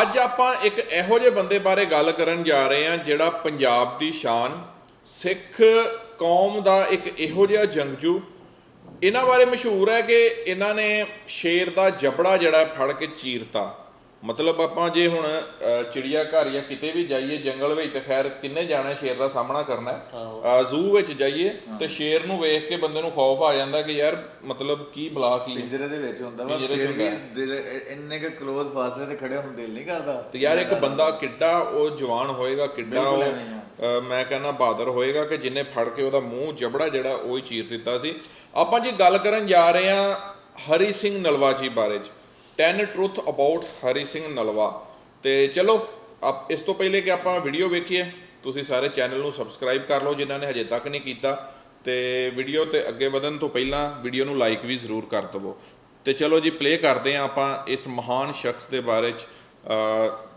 ਅੱਜ ਆਪਾਂ ਇੱਕ ਇਹੋ ਜਿਹੇ ਬੰਦੇ ਬਾਰੇ ਗੱਲ ਕਰਨ ਜਾ ਰਹੇ ਹਾਂ ਜਿਹੜਾ ਪੰਜਾਬ ਦੀ ਸ਼ਾਨ, ਸਿੱਖ ਕੌਮ ਦਾ ਇੱਕ ਇਹੋ ਜਿਹਾ ਜੰਗਜੂ। ਇਹਨਾਂ ਬਾਰੇ ਮਸ਼ਹੂਰ ਹੈ ਕਿ ਇਹਨਾਂ ਨੇ ਸ਼ੇਰ ਦਾ ਜਬੜਾ ਜਿਹੜਾ ਫੜ ਕੇ ਚੀਰਤਾ। ਮਤਲਬ ਆਪਾਂ ਜੇ ਹੁਣ ਚਿੜੀਆ ਘਰ ਜਾਂ ਕਿਤੇ ਵੀ ਜਾਈਏ ਜੰਗਲ ਵਿੱਚ ਤੇ ਖੈਰ ਕਿੰਨੇ ਜਾਣਾ ਸ਼ੇਰ ਦਾ ਸਾਹਮਣਾ ਕਰਨਾ ਹੈ। ਜ਼ੂ ਵਿੱਚ ਜਾਈਏ ਤੇ ਸ਼ੇਰ ਨੂੰ ਵੇਖ ਕੇ ਬੰਦੇ ਨੂੰ ਖੌਫ ਆ ਜਾਂਦਾ ਕਿ ਯਾਰ ਮਤਲਬ ਕੀ ਬਲਾ ਕੀ ਹੈ। ਪਿੰਜਰੇ ਦੇ ਵਿੱਚ ਹੁੰਦਾ ਵਾ ਫਿਰ ਵੀ। ਦਿਲ ਇੰਨੇ ਕੁ ক্লোਜ਼ ਫਾਸਲੇ ਤੇ ਖੜੇ ਹੋਣ ਦਿਲ ਨਹੀਂ ਕਰਦਾ। ਤੇ ਯਾਰ ਇੱਕ ਬੰਦਾ ਕਿੱਡਾ ਉਹ ਜਵਾਨ ਹੋਏਗਾ ਕਿੱਡਾ ਉਹ ਮੈਂ ਕਹਿੰਦਾ ਬਹਾਦਰ ਹੋਏਗਾ ਕਿ ਜਿਨੇ ਫੜ ਕੇ ਉਹਦਾ ਮੂੰਹ ਜਬੜਾ ਜਿਹੜਾ ਉਹ ਹੀ ਚੀਰ ਦਿੱਤਾ ਸੀ। ਆਪਾਂ ਜੀ ਗੱਲ ਕਰਨ ਜਾ ਰਹੇ ਹਾਂ ਹਰੀ ਸਿੰਘ ਨਲਵਾ ਜੀ ਬਾਰੇ ਚ 10 ਟਰੁੱਥ ਅਬਾਊਟ ਹਰੀ ਸਿੰਘ ਨਲਵਾ ਤੇ ਚਲੋ, ਆਪ, ਇਸ ਤੋਂ ਪਹਿਲੇ ਕਿ ਆਪਾਂ ਵੀਡੀਓ ਵੇਖੀਏ, ਤੁਸੀਂ ਸਾਰੇ ਚੈਨਲ ਨੂੰ ਸਬਸਕ੍ਰਾਈਬ ਕਰ ਲਓ ਜਿਨ੍ਹਾਂ ਨੇ ਹਜੇ ਤੱਕ ਨਹੀਂ ਕੀਤਾ, ਤੇ ਵੀਡੀਓ ਤੇ ਅੱਗੇ ਵਧਣ ਤੋਂ ਪਹਿਲਾਂ ਵੀਡੀਓ ਨੂੰ ਲਾਈਕ ਵੀ ਜ਼ਰੂਰ ਕਰ ਦਵੋ। ਤੇ ਚਲੋ ਜੀ ਪਲੇ ਕਰਦੇ ਹਾਂ ਆਪਾਂ ਇਸ ਮਹਾਨ ਸ਼ਖਸ ਦੇ ਬਾਰੇ ਚ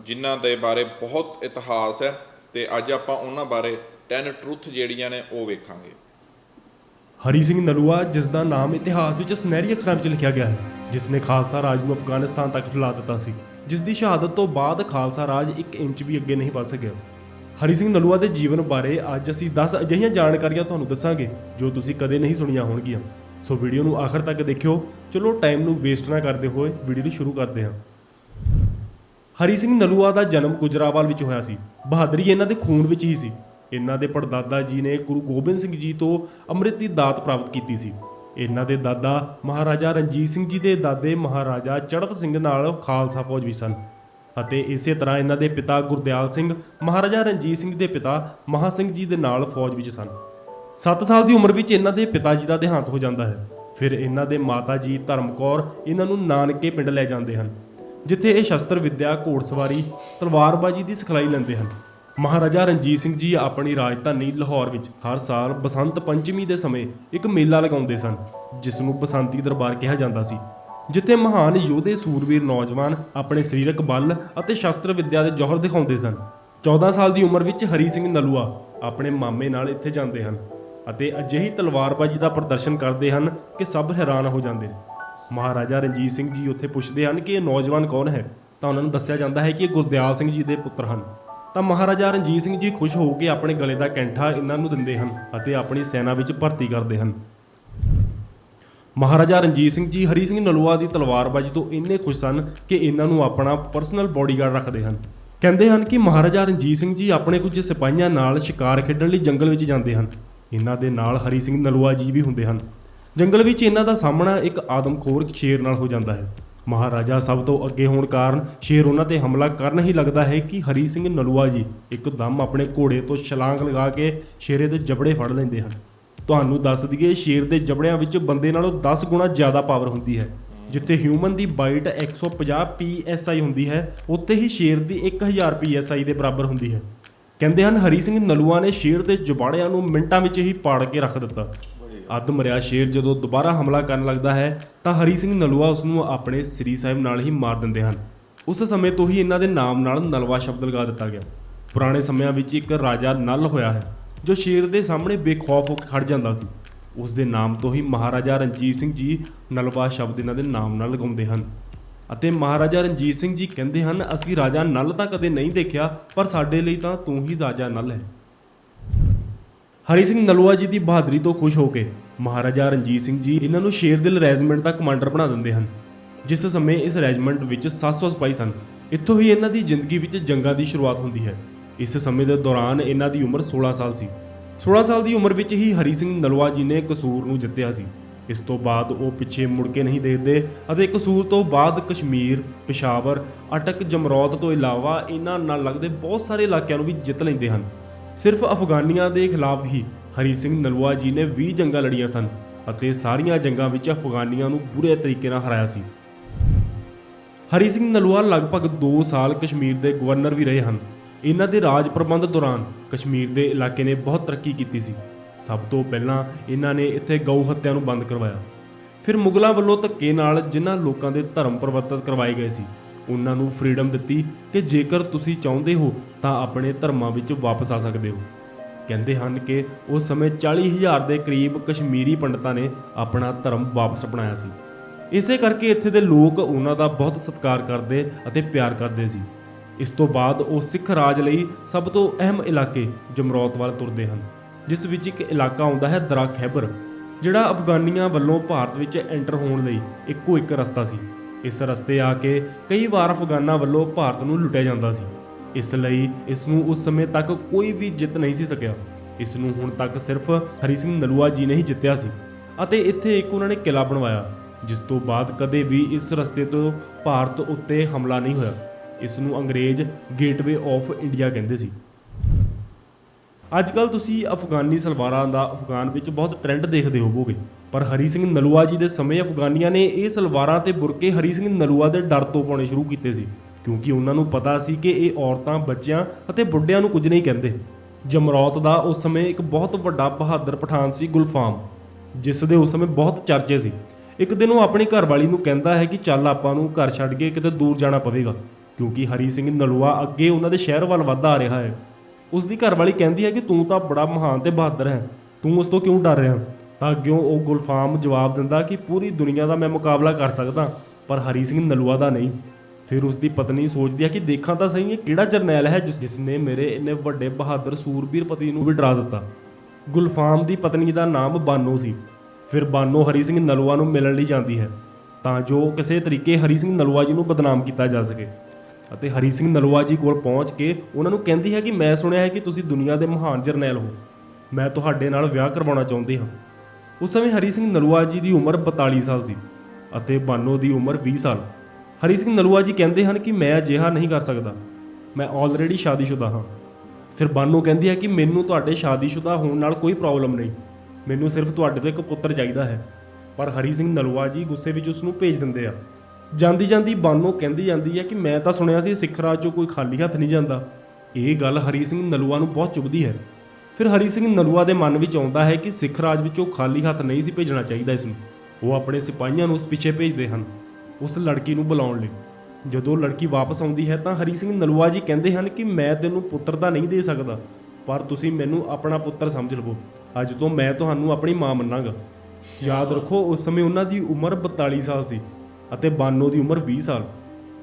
ਜਿਨ੍ਹਾਂ ਦੇ ਬਾਰੇ ਬਹੁਤ ਇਤਿਹਾਸ ਹੈ, ਤੇ ਅੱਜ ਆਪਾਂ ਉਹਨਾਂ ਬਾਰੇ 10 ਟਰੁੱਥ ਜਿਹੜੀਆਂ ਨੇ ਉਹ ਵੇਖਾਂਗੇ। ਹਰੀ ਸਿੰਘ ਨਲੂਆ ਜਿਸ ਦਾ ਨਾਮ ਇਤਿਹਾਸ ਵਿੱਚ ਸੁਨਹਿਰੀ ਅੱਖਰਾਂ ਵਿੱਚ ਲਿਖਿਆ ਗਿਆ ਹੈ ਜਿਸ ਨੇ ਖਾਲਸਾ ਰਾਜ ਨੂੰ ਅਫਗਾਨਿਸਤਾਨ ਤੱਕ ਫੈਲਾ ਦਿੱਤਾ ਸੀ ਜਿਸ ਦੀ ਸ਼ਹਾਦਤ ਤੋਂ ਬਾਅਦ ਖਾਲਸਾ ਰਾਜ 1 ਇੰਚ ਵੀ ਅੱਗੇ ਨਹੀਂ ਵੱਧ ਸਕਿਆ। ਹਰੀ ਸਿੰਘ ਨਲੂਆ ਦੇ ਜੀਵਨ ਬਾਰੇ ਅੱਜ ਅਸੀਂ 10 ਅਜਿਹੀਆਂ ਜਾਣਕਾਰੀਆਂ ਤੁਹਾਨੂੰ ਦੱਸਾਂਗੇ, ਜੋ ਤੁਸੀਂ ਕਦੇ ਨਹੀਂ ਸੁਣੀਆਂ ਹੋਣਗੀਆਂ। ਸੋ ਵੀਡੀਓ ਨੂੰ ਆਖਰ ਤੱਕ ਦੇਖਿਓ, ਚਲੋ ਟਾਈਮ ਨੂੰ ਵੇਸਟ ਨਾ ਕਰਦੇ ਹੋਏ ਵੀਡੀਓ ਨੂੰ ਸ਼ੁਰੂ ਕਰਦੇ ਹਾਂ। ਹਰੀ ਸਿੰਘ ਨਲੂਆ ਦਾ ਜਨਮ ਗੁਜਰਾਵਾਲ ਵਿੱਚ ਹੋਇਆ ਸੀ, ਬਹਾਦਰੀ ਇਹਨਾਂ ਦੇ ਖੂਨ ਵਿੱਚ ਹੀ ਸੀ। ਇਹਨਾਂ ਦੇ ਪੜਦਾਦਾ ਜੀ ਨੇ ਗੁਰੂ ਗੋਬਿੰਦ ਸਿੰਘ ਜੀ ਤੋਂ ਅੰਮ੍ਰਿਤ ਦੀ ਦਾਤ ਪ੍ਰਾਪਤ ਕੀਤੀ ਸੀ। ਇਹਨਾਂ ਦੇ ਦਾਦਾ ਮਹਾਰਾਜਾ ਰਣਜੀਤ ਸਿੰਘ ਜੀ ਦੇ ਦਾਦੇ ਮਹਾਰਾਜਾ ਚੜ੍ਹਤ ਸਿੰਘ ਨਾਲ ਖਾਲਸਾ ਫੌਜ ਵੀ ਸਨ ਅਤੇ ਇਸੇ ਤਰ੍ਹਾਂ ਇਹਨਾਂ ਦੇ ਪਿਤਾ ਗੁਰਦਿਆਲ ਸਿੰਘ, ਮਹਾਰਾਜਾ ਰਣਜੀਤ ਸਿੰਘ ਦੇ ਪਿਤਾ ਮਹਾ ਸਿੰਘ ਜੀ ਦੇ ਨਾਲ ਫੌਜ ਵਿੱਚ ਸਨ। 7 ਸਾਲ ਦੀ ਉਮਰ ਵਿੱਚ ਇਹਨਾਂ ਦੇ ਪਿਤਾ ਜੀ ਦਾ ਦੇਹਾਂਤ ਹੋ ਜਾਂਦਾ ਹੈ। ਫਿਰ ਇਹਨਾਂ ਦੇ ਮਾਤਾ ਜੀ ਧਰਮਕੌਰ ਇਹਨਾਂ ਨੂੰ ਨਾਨਕੇ ਪਿੰਡ ਲੈ ਜਾਂਦੇ ਹਨ, ਜਿੱਥੇ ਇਹ ਸ਼ਸਤਰ ਵਿੱਦਿਆ ਘੋੜਸਵਾਰੀ ਤਲਵਾਰਬਾਜ਼ੀ ਦੀ ਸਿਖਲਾਈ ਲੈਂਦੇ ਹਨ। ਮਹਾਰਾਜਾ ਰਣਜੀਤ ਸਿੰਘ ਜੀ ਆਪਣੀ ਰਾਜਧਾਨੀ ਲਾਹੌਰ ਵਿੱਚ ਹਰ ਸਾਲ ਬਸੰਤ ਪੰਚਮੀ ਦੇ ਸਮੇਂ ਇੱਕ ਮੇਲਾ ਲਗਾਉਂਦੇ ਸਨ, ਜਿਸ ਨੂੰ ਬਸੰਤੀ ਦਰਬਾਰ ਕਿਹਾ ਜਾਂਦਾ ਸੀ, ਜਿੱਥੇ ਮਹਾਨ ਯੋਧੇ ਸੂਰਵੀਰ ਨੌਜਵਾਨ ਆਪਣੇ ਸਰੀਰਕ ਬਲ ਅਤੇ ਸ਼ਸਤਰ ਵਿੱਦਿਆ ਦੇ ਜ਼ੋਹਰ ਦਿਖਾਉਂਦੇ ਸਨ। 14 ਸਾਲ ਦੀ ਉਮਰ ਵਿੱਚ ਹਰੀ ਸਿੰਘ ਨਲੂਆ ਆਪਣੇ ਮਾਮੇ ਨਾਲ ਇੱਥੇ ਜਾਂਦੇ ਹਨ ਅਤੇ ਅਜਿਹੀ ਤਲਵਾਰਬਾਜ਼ੀ ਦਾ ਪ੍ਰਦਰਸ਼ਨ ਕਰਦੇ ਹਨ ਕਿ ਸਭ ਹੈਰਾਨ ਹੋ ਜਾਂਦੇ ਨੇ। ਮਹਾਰਾਜਾ ਰਣਜੀਤ ਸਿੰਘ ਜੀ ਉੱਥੇ ਪੁੱਛਦੇ ਹਨ ਕਿ ਇਹ ਨੌਜਵਾਨ ਕੌਣ ਹੈ? ਤਾਂ ਉਹਨਾਂ ਨੂੰ ਦੱਸਿਆ ਜਾਂਦਾ ਹੈ ਕਿ ਇਹ ਗੁਰਦਿਆਲ ਸਿੰਘ ਜੀ ਦੇ ਪੁੱਤਰ ਹਨ। ਤਾਂ ਮਹਾਰਾਜਾ ਰਣਜੀਤ ਸਿੰਘ ਜੀ ਖੁਸ਼ ਹੋ ਕੇ ਆਪਣੇ ਗਲੇ ਦਾ ਕੈਂਠਾ ਇਹਨਾਂ ਨੂੰ ਦਿੰਦੇ ਹਨ ਅਤੇ ਆਪਣੀ ਸੈਨਾ ਵਿੱਚ ਭਰਤੀ ਕਰਦੇ ਹਨ। ਮਹਾਰਾਜਾ ਰਣਜੀਤ ਸਿੰਘ ਜੀ ਹਰੀ ਸਿੰਘ ਨਲੂਆ ਦੀ ਤਲਵਾਰਬਾਜ਼ੀ ਤੋਂ ਇੰਨੇ ਖੁਸ਼ ਸਨ ਕਿ ਇਹਨਾਂ ਨੂੰ ਆਪਣਾ ਪਰਸਨਲ ਬੋਡੀਗਾਰਡ ਰੱਖਦੇ ਹਨ। ਕਹਿੰਦੇ ਹਨ ਕਿ ਮਹਾਰਾਜਾ ਰਣਜੀਤ ਸਿੰਘ ਜੀ ਆਪਣੇ ਕੁਝ ਸਿਪਾਹੀਆਂ ਨਾਲ ਸ਼ਿਕਾਰ ਖੇਡਣ ਲਈ ਜੰਗਲ ਵਿੱਚ ਜਾਂਦੇ ਹਨ। ਇਹਨਾਂ ਦੇ ਨਾਲ ਹਰੀ ਸਿੰਘ ਨਲੂਆ ਜੀ ਵੀ ਹੁੰਦੇ ਹਨ। ਜੰਗਲ ਵਿੱਚ ਇਹਨਾਂ ਦਾ ਸਾਹਮਣਾ ਇੱਕ ਆਦਮਖੋਰ ਸ਼ੇਰ ਨਾਲ ਹੋ ਜਾਂਦਾ ਹੈ। ਮਹਾਰਾਜਾ ਸਭ ਤੋਂ ਅੱਗੇ ਹੋਣ ਕਾਰਨ ਸ਼ੇਰ ਉਹਨਾਂ ਤੇ ਹਮਲਾ ਕਰਨ ਹੀ ਲੱਗਦਾ ਹੈ ਕਿ ਹਰੀ ਸਿੰਘ ਨਲੂਆ ਜੀ ਇੱਕਦਮ ਆਪਣੇ ਘੋੜੇ ਤੋਂ ਛਲਾਂਗ ਲਗਾ ਕੇ ਸ਼ੇਰੇ ਦੇ ਜਬੜੇ ਫੜ ਲੈਂਦੇ ਹਨ। ਤੁਹਾਨੂੰ ਦੱਸ ਦਈਏ, ਸ਼ੇਰ ਦੇ ਜਬੜਿਆਂ ਵਿੱਚ ਬੰਦੇ ਨਾਲੋਂ 10 ਗੁਣਾ ਜ਼ਿਆਦਾ ਪਾਵਰ ਹੁੰਦੀ ਹੈ। ਜਿੱਥੇ ਹਿਊਮਨ ਦੀ ਬਾਈਟ 150 psi ਹੁੰਦੀ ਹੈ, ਉੱਥੇ ਹੀ ਸ਼ੇਰ ਦੀ 1000 psi ਦੇ ਬਰਾਬਰ ਹੁੰਦੀ ਹੈ। ਕਹਿੰਦੇ ਹਨ, ਹਰੀ ਸਿੰਘ ਨਲੂਆ ਨੇ ਸ਼ੇਰ ਦੇ ਜਬਾੜਿਆਂ ਨੂੰ ਮਿੰਟਾਂ ਵਿੱਚ ਹੀ ਪਾੜ ਕੇ ਰੱਖ ਦਿੱਤਾ। ਅੱਧ ਮਰਿਆ ਸ਼ੇਰ ਜਦੋਂ ਦੁਬਾਰਾ ਹਮਲਾ ਕਰਨ ਲੱਗਦਾ ਹੈ, ਤਾਂ ਹਰੀ ਸਿੰਘ ਨਲੂਆ ਉਸ ਨੂੰ ਆਪਣੇ ਸ੍ਰੀ ਸਾਹਿਬ ਨਾਲ ਹੀ ਮਾਰ ਦਿੰਦੇ ਹਨ। ਉਸ ਸਮੇਂ ਤੋਂ ਹੀ ਇਹਨਾਂ ਦੇ ਨਾਮ ਨਾਲ ਨਲਵਾ ਸ਼ਬਦ ਲਗਾ ਦਿੱਤਾ ਗਿਆ। ਪੁਰਾਣੇ ਸਮਿਆਂ ਵਿੱਚ ਇੱਕ ਰਾਜਾ ਨਲ ਹੋਇਆ ਹੈ, ਜੋ ਸ਼ੇਰ ਦੇ ਸਾਹਮਣੇ ਬੇਖੌਫ ਹੋ ਕੇ ਖੜ ਜਾਂਦਾ ਸੀ। ਉਸ ਦੇ ਨਾਮ ਤੋਂ ਹੀ ਮਹਾਰਾਜਾ ਰਣਜੀਤ ਸਿੰਘ ਜੀ ਨਲਵਾ ਸ਼ਬਦ ਇਹਨਾਂ ਦੇ ਨਾਮ ਨਾਲ ਲਗਾਉਂਦੇ ਹਨ। ਅਤੇ ਮਹਾਰਾਜਾ ਰਣਜੀਤ ਸਿੰਘ ਜੀ ਕਹਿੰਦੇ ਹਨ, ਅਸੀਂ ਰਾਜਾ ਨਲ ਤਾਂ ਕਦੇ ਨਹੀਂ ਦੇਖਿਆ, ਪਰ ਸਾਡੇ ਲਈ ਤਾਂ ਤੂੰ ਹੀ ਰਾਜਾ ਨਲ ਹੈ। ਹਰੀ ਸਿੰਘ ਨਲੂਆ ਜੀ ਦੀ ਬਹਾਦਰੀ ਤੋਂ ਖੁਸ਼ ਹੋ ਕੇ ਮਹਾਰਾਜਾ ਰਣਜੀਤ ਸਿੰਘ ਜੀ ਇਹਨਾਂ ਨੂੰ ਸ਼ੇਰਦਿਲ ਰੈਜੀਮੈਂਟ ਦਾ ਕਮਾਂਡਰ ਬਣਾ ਦਿੰਦੇ ਹਨ। ਜਿਸ ਸਮੇਂ ਇਸ ਰੈਜੀਮੈਂਟ ਵਿੱਚ 700 ਸਿਪਾਹੀ ਸਨ। ਇੱਥੋਂ ਹੀ ਇਹਨਾਂ ਦੀ ਜ਼ਿੰਦਗੀ ਵਿੱਚ ਜੰਗਾਂ ਦੀ ਸ਼ੁਰੂਆਤ ਹੁੰਦੀ ਹੈ। ਇਸ ਸਮੇਂ ਦੇ ਦੌਰਾਨ ਇਹਨਾਂ ਦੀ ਉਮਰ 16 ਸਾਲ ਸੀ। 16 ਸਾਲ ਦੀ ਉਮਰ ਵਿੱਚ ਹੀ ਹਰੀ ਸਿੰਘ ਨਲਵਾ ਜੀ ਨੇ ਕਸੂਰ ਨੂੰ ਜਿੱਤਿਆ ਸੀ। ਇਸ ਤੋਂ ਬਾਅਦ ਉਹ ਪਿੱਛੇ ਮੁੜ ਕੇ ਨਹੀਂ ਦੇਖਦੇ ਅਤੇ ਕਸੂਰ ਤੋਂ ਬਾਅਦ ਕਸ਼ਮੀਰ, ਪਿਸ਼ਾਵਰ, ਅਟਕ, ਜਮਰੌਤ ਤੋਂ ਇਲਾਵਾ ਇਹਨਾਂ ਨਾਲ ਲੱਗਦੇ ਬਹੁਤ ਸਾਰੇ ਇਲਾਕਿਆਂ ਨੂੰ ਵੀ ਜਿੱਤ ਲੈਂਦੇ ਹਨ। ਸਿਰਫ ਅਫਗਾਨੀਆਂ ਦੇ ਖਿਲਾਫ ਹੀ ਹਰੀ ਸਿੰਘ ਨਲੂਆ ਜੀ ਨੇ 20 ਜੰਗਾਂ ਲੜੀਆਂ ਸਨ ਅਤੇ ਸਾਰੀਆਂ ਜੰਗਾਂ ਵਿੱਚ ਅਫਗਾਨੀਆਂ ਨੂੰ ਬੁਰੇ ਤਰੀਕੇ ਨਾਲ ਹਰਾਇਆ ਸੀ। ਹਰੀ ਸਿੰਘ ਨਲੂਆ ਲਗਭਗ 2 ਸਾਲ ਕਸ਼ਮੀਰ ਦੇ ਗਵਰਨਰ ਵੀ ਰਹੇ ਹਨ। ਇਹਨਾਂ ਦੇ ਰਾਜ ਪ੍ਰਬੰਧ ਦੌਰਾਨ ਕਸ਼ਮੀਰ ਦੇ ਇਲਾਕੇ ਨੇ ਬਹੁਤ ਤਰੱਕੀ ਕੀਤੀ ਸੀ। ਸਭ ਤੋਂ ਪਹਿਲਾਂ ਇਹਨਾਂ ਨੇ ਇੱਥੇ ਗਊ ਹੱਤਿਆ ਨੂੰ ਬੰਦ ਕਰਵਾਇਆ। ਫਿਰ ਮੁਗਲਾਂ ਵੱਲੋਂ ਧੱਕੇ ਨਾਲ ਜਿਨ੍ਹਾਂ ਲੋਕਾਂ ਦੇ ਧਰਮ ਪਰਿਵਰਤਨ ਕਰਵਾਏ ਗਏ ਸੀ ਉਹਨਾਂ ਨੂੰ ਫ੍ਰੀडम ਦਿੱਤੀ ਕਿ ਜੇਕਰ ਤੁਸੀਂ ਚਾਹੁੰਦੇ ਹੋ ਤਾਂ ਆਪਣੇ ਧਰਮਾਂ ਵਿੱਚ ਵਾਪਸ ਆ ਸਕਦੇ ਹੋ। ਕਹਿੰਦੇ ਹਨ ਕਿ ਉਸ ਸਮੇਂ 40000 ਦੇ ਕਰੀਬ ਕਸ਼ਮੀਰੀ ਪੰਡਤਾਂ ਨੇ ਆਪਣਾ ਧਰਮ ਵਾਪਸ ਅਪਣਾਇਆ ਸੀ। ਇਸੇ ਕਰਕੇ ਇੱਥੇ ਦੇ ਲੋਕ ਉਹਨਾਂ ਦਾ ਬਹੁਤ ਸਤਿਕਾਰ ਕਰਦੇ ਅਤੇ ਪਿਆਰ ਕਰਦੇ ਸੀ। ਇਸ ਤੋਂ ਬਾਅਦ ਉਹ ਸਿੱਖ ਰਾਜ ਲਈ ਸਭ ਤੋਂ ਅਹਿਮ ਇਲਾਕੇ ਜਮਰੌਤ ਵੱਲ ਤੁਰਦੇ ਹਨ, ਜਿਸ ਵਿੱਚ ਇੱਕ ਇਲਾਕਾ ਆਉਂਦਾ ਹੈ ਦਰਾ ਖੈਬਰ ਜਿਹੜਾ ਅਫਗਾਨੀਆਂ ਵੱਲੋਂ ਭਾਰਤ ਵਿੱਚ ਐਂਟਰ ਹੋਣ ਲਈ ਇੱਕੋ ਇੱਕ ਰਸਤਾ ਸੀ। ਇਸ ਰਸਤੇ ਆ ਕੇ ਕਈ ਵਾਰ ਅਫਗਾਨਾਂ ਵੱਲੋਂ ਭਾਰਤ ਨੂੰ ਲੁੱਟਿਆ ਜਾਂਦਾ ਸੀ। ਇਸ ਲਈ ਇਸ ਨੂੰ ਉਸ ਸਮੇਂ ਤੱਕ ਕੋਈ ਵੀ ਜਿੱਤ ਨਹੀਂ ਸੀ ਸਕਿਆ। ਇਸ ਨੂੰ ਹੁਣ ਤੱਕ ਸਿਰਫ ਹਰੀ ਸਿੰਘ ਨਲੂਆ ਜੀ ਨੇ ਹੀ ਜਿੱਤਿਆ ਸੀ ਅਤੇ ਇੱਥੇ ਇੱਕ ਉਹਨਾਂ ਨੇ ਕਿਲਾ ਬਣਵਾਇਆ, ਜਿਸ ਤੋਂ ਬਾਅਦ ਕਦੇ ਵੀ ਇਸ ਰਸਤੇ ਤੋਂ ਭਾਰਤ ਉੱਤੇ ਹਮਲਾ ਨਹੀਂ ਹੋਇਆ। ਇਸ ਨੂੰ ਅੰਗਰੇਜ਼ ਗੇਟਵੇ ਆਫ ਇੰਡੀਆ ਕਹਿੰਦੇ ਸੀ। ਅੱਜ ਕੱਲ ਤੁਸੀਂ ਅਫਗਾਨੀ ਸਲਵਾਰਾਂ ਦਾ ਅਫਗਾਨ ਵਿੱਚ ਬਹੁਤ ਟ੍ਰੈਂਡ ਦੇਖਦੇ ਹੋਵੋਗੇ। ਪਰ ਹਰੀ ਸਿੰਘ ਨਲੂਆ ਜੀ ਦੇ ਸਮੇਂ ਅਫਗਾਨੀਆਂ ਨੇ ਇਹ ਸਲਵਾਰਾਂ ਤੇ ਬੁਰਕੇ ਹਰੀ ਸਿੰਘ ਨਲੂਆ ਦੇ ਡਰ ਤੋਂ ਪਾਉਣੇ ਸ਼ੁਰੂ ਕੀਤੇ ਸੀ, ਕਿਉਂਕਿ ਉਹਨਾਂ ਨੂੰ ਪਤਾ ਸੀ ਕਿ ਇਹ ਔਰਤਾਂ ਬੱਚਿਆਂ ਅਤੇ ਬੁੱਢਿਆਂ ਨੂੰ ਕੁਝ ਨਹੀਂ ਕਹਿੰਦੇ। ਜਮਰੌਤ ਦਾ ਉਸ ਸਮੇਂ ਇੱਕ ਬਹੁਤ ਵੱਡਾ ਬਹਾਦਰ ਪਠਾਨ ਸੀ ਗੁਲਫਾਮ, ਜਿਸ ਦੇ ਉਸ ਸਮੇਂ ਬਹੁਤ ਚਰਚੇ ਸੀ। ਇੱਕ ਦਿਨ ਉਹ ਆਪਣੀ ਘਰਵਾਲੀ ਨੂੰ ਕਹਿੰਦਾ ਹੈ ਕਿ ਚੱਲ ਆਪਾਂ ਨੂੰ ਘਰ ਛੱਡ ਕੇ ਕਿਤੇ ਦੂਰ ਜਾਣਾ ਪਵੇਗਾ, ਕਿਉਂਕਿ ਹਰੀ ਸਿੰਘ ਨਲੂਆ ਅੱਗੇ ਉਹਨਾਂ ਦੇ ਸ਼ਹਿਰ ਵੱਲ ਵੱਧਦਾ ਆ ਰਿਹਾ ਹੈ। ਉਸ ਦੀ ਘਰਵਾਲੀ ਕਹਿੰਦੀ ਹੈ ਕਿ ਤੂੰ ਤਾਂ ਬੜਾ ਮਹਾਨ ਤੇ ਬਹਾਦਰ ਹੈ, ਤੂੰ ਉਸ ਤੋਂ ਕਿਉਂ ਡਰ ਰਿਹਾ? ਤਾਂ ਅੱਗਿਓਂ ਉਹ ਗੁਲਫਾਮ ਜਵਾਬ ਦਿੰਦਾ ਕਿ ਪੂਰੀ ਦੁਨੀਆ ਦਾ ਮੈਂ ਮੁਕਾਬਲਾ ਕਰ ਸਕਦਾ, ਪਰ ਹਰੀ ਸਿੰਘ ਨਲੂਆ ਦਾ ਨਹੀਂ। ਫਿਰ ਉਸ ਦੀ ਪਤਨੀ ਸੋਚਦੀ ਹੈ ਕਿ ਦੇਖਾਂ ਤਾਂ ਸਹੀ ਇਹ ਕਿਹੜਾ ਜਰਨੈਲ ਹੈ ਜਿਸ ਜਿਸ ਨੇ ਮੇਰੇ ਇੰਨੇ ਵੱਡੇ ਬਹਾਦਰ ਸੂਰਬੀਰ ਪਤੀ ਨੂੰ ਵੀ ਡਰਾ ਦਿੱਤਾ। ਗੁਲਫਾਮ ਦੀ ਪਤਨੀ ਦਾ ਨਾਮ ਬਾਨੋ ਸੀ। ਫਿਰ ਬਾਨੋ ਹਰੀ ਸਿੰਘ ਨਲੂਆ ਨੂੰ ਮਿਲਣ ਲਈ ਜਾਂਦੀ ਹੈ, ਤਾਂ ਜੋ ਕਿਸੇ ਤਰੀਕੇ ਹਰੀ ਸਿੰਘ ਨਲੂਆ ਜੀ ਨੂੰ ਬਦਨਾਮ ਕੀਤਾ ਜਾ ਸਕੇ। ਅਤੇ ਹਰੀ ਸਿੰਘ ਨਲੂਆ ਜੀ ਕੋਲ ਪਹੁੰਚ ਕੇ ਉਹਨਾਂ ਨੂੰ ਕਹਿੰਦੀ ਹੈ ਕਿ ਮੈਂ ਸੁਣਿਆ ਹੈ ਕਿ ਤੁਸੀਂ ਦੁਨੀਆ ਦੇ ਮਹਾਨ ਜਰਨੈਲ ਹੋ। ਮੈਂ ਤੁਹਾਡੇ ਨਾਲ ਵਿਆਹ ਕਰਵਾਉਣਾ ਚਾਹੁੰਦੀ ਹਾਂ। ਉਸ ਸਮੇਂ ਹਰੀ ਸਿੰਘ ਨਲੂਆ ਜੀ ਦੀ ਉਮਰ 42 ਸਾਲ ਸੀ ਅਤੇ ਬਾਨੋ ਦੀ ਉਮਰ 20 ਸਾਲ। ਹਰੀ ਸਿੰਘ ਨਲੂਆ ਜੀ ਕਹਿੰਦੇ ਹਨ ਕਿ ਮੈਂ ਅਜਿਹਾ ਨਹੀਂ ਕਰ ਸਕਦਾ। ਮੈਂ ਆਲਰੇਡੀ ਸ਼ਾਦੀशुदा ਹਾਂ। ਫਿਰ ਬਾਨੋ ਕਹਿੰਦੀ ਹੈ ਕਿ ਮੈਨੂੰ ਤੁਹਾਡੇ ਸ਼ਾਦੀशुदा ਹੋਣ ਨਾਲ ਕੋਈ ਪ੍ਰੋਬਲਮ ਨਹੀਂ। ਮੈਨੂੰ ਸਿਰਫ ਤੁਹਾਡੇ ਤੋਂ ਇੱਕ ਪੁੱਤਰ ਚਾਹੀਦਾ ਹੈ। ਪਰ ਹਰੀ ਸਿੰਘ ਨਲੂਆ ਜੀ ਗੁੱਸੇ ਵਿੱਚ ਉਸ ਨੂੰ ਭੇਜ ਦਿੰਦੇ ਆ। ਜਾਂਦੀ ਜਾਂਦੀ ਬਾਨੋ ਕਹਿੰਦੀ ਜਾਂਦੀ ਹੈ ਕਿ ਮੈਂ ਤਾਂ ਸੁਣਿਆ ਸੀ ਸਿੱਖ ਰਾਜ 'ਚੋਂ ਕੋਈ ਖਾਲੀ ਹੱਥ ਨਹੀਂ ਜਾਂਦਾ। ਇਹ ਗੱਲ ਹਰੀ ਸਿੰਘ ਨਲੂਆ ਨੂੰ ਬਹੁਤ ਚੁਭਦੀ ਹੈ। ਫਿਰ ਹਰੀ ਸਿੰਘ ਨਲੂਆ ਦੇ ਮਨ ਵਿੱਚ ਆਉਂਦਾ ਹੈ ਕਿ ਸਿੱਖ ਰਾਜ ਵਿੱਚੋਂ ਖਾਲੀ ਹੱਥ ਨਹੀਂ ਸੀ ਭੇਜਣਾ ਚਾਹੀਦਾ ਇਸ ਨੂੰ। ਉਹ ਆਪਣੇ ਸਿਪਾਹੀਆਂ ਨੂੰ ਉਸ ਪਿੱਛੇ ਭੇਜਦੇ ਹਨ, ਉਸ ਲੜਕੀ ਨੂੰ ਬੁਲਾਉਣ ਲਈ। ਜਦੋਂ ਲੜਕੀ ਵਾਪਸ ਆਉਂਦੀ ਹੈ ਤਾਂ ਹਰੀ ਸਿੰਘ ਨਲੂਆ ਜੀ ਕਹਿੰਦੇ ਹਨ ਕਿ ਮੈਂ ਤੈਨੂੰ ਪੁੱਤਰ ਤਾਂ ਨਹੀਂ ਦੇ ਸਕਦਾ, ਪਰ ਤੁਸੀਂ ਮੈਨੂੰ ਆਪਣਾ ਪੁੱਤਰ ਸਮਝ ਲਵੋ। ਅੱਜ ਤੋਂ ਮੈਂ ਤੁਹਾਨੂੰ ਆਪਣੀ ਮਾਂ ਮੰਨਾਂਗਾ। ਯਾਦ ਰੱਖੋ, ਉਸ ਸਮੇਂ ਉਹਨਾਂ ਦੀ ਉਮਰ 42 ਸਾਲ ਸੀ ਅਤੇ ਬਾਨੋ ਦੀ ਉਮਰ 20 ਸਾਲ।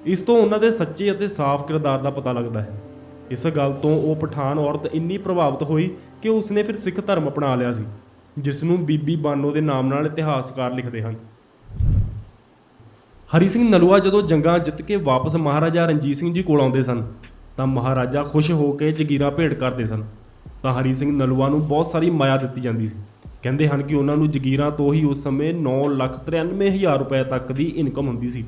ਇਸ ਤੋਂ ਉਹਨਾਂ ਦੇ ਸੱਚੇ ਅਤੇ ਸਾਫ਼ ਕਿਰਦਾਰ ਦਾ ਪਤਾ ਲੱਗਦਾ ਹੈ। ਇਸ ਗੱਲ ਤੋਂ ਉਹ ਪਠਾਨ ਔਰਤ ਇੰਨੀ ਪ੍ਰਭਾਵਿਤ ਹੋਈ ਕਿ ਉਸਨੇ ਫਿਰ ਸਿੱਖ ਧਰਮ ਅਪਣਾ ਲਿਆ ਸੀ ਜਿਸ ਨੂੰ ਬੀਬੀ ਬਾਨੋ ਦੇ ਨਾਮ ਨਾਲ ਇਤਿਹਾਸਕਾਰ ਲਿਖਦੇ ਹਨ। ਹਰੀ ਸਿੰਘ ਨਲੂਆ ਜਦੋਂ ਜੰਗਾਂ ਜਿੱਤ ਕੇ ਵਾਪਸ ਮਹਾਰਾਜਾ ਰਣਜੀਤ ਸਿੰਘ ਜੀ ਕੋਲ ਆਉਂਦੇ ਸਨ ਤਾਂ ਮਹਾਰਾਜਾ ਖੁਸ਼ ਹੋ ਕੇ ਜਗੀਰਾਂ ਭੇਟ ਕਰਦੇ ਸਨ। ਤਾਂ ਹਰੀ ਸਿੰਘ ਨਲੂਆ ਨੂੰ ਬਹੁਤ ਸਾਰੀ ਮਾਇਆ ਦਿੱਤੀ ਜਾਂਦੀ ਸੀ। ਕਹਿੰਦੇ ਹਨ ਕਿ ਉਹਨਾਂ ਨੂੰ ਜਗੀਰਾਂ ਤੋਂ ਹੀ ਉਸ ਸਮੇਂ 9,93,000 ਰੁਪਏ ਤੱਕ ਦੀ ਇਨਕਮ ਹੁੰਦੀ ਸੀ।